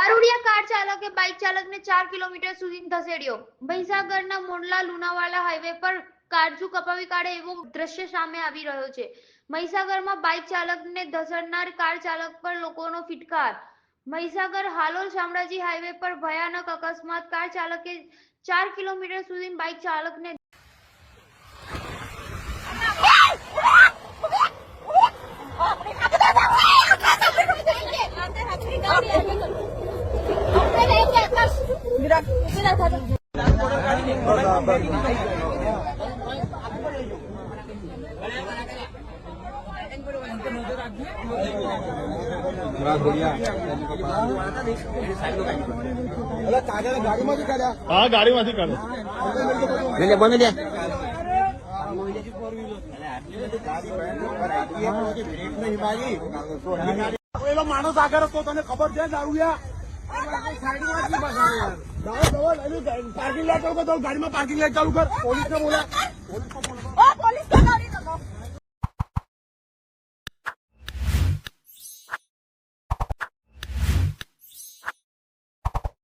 દારૂડિયા car ચાલકે, bike ચાલકને ચાર કિલોમીટર સુધી ધસેડ્યો. મહીસાગરના મોંડલા લુણાવાડા હાઈવે પર કારજુ કપાવી કાઢે એવો દ્રશ્ય સામે આવી રહ્યો છે. મહીસાગરમાં બાઇક ચાલકને ધસડનાર કાર ચાલક પર લોકોનો ફિટકાર. મહીસાગર હાલોલ શામળાજી હાઈવે પર ભયાનક અકસ્માત. કાર ચાલકે ચાર કિલોમીટર સુધી બાઇક ચાલકને ગાડીમાંથી કાઢ્યા હા ગાડીમાંથી કાઢો. બને દે પેલો માણસ આગળ હતો તને ખબર છે? દારૂયા પાર્કિંગ લાઈટ ચાલુ કર ગાડીમાં પાર્કિંગ લાઈટ ચાલુ કર. પોલીસ ને બોલા પોલીસ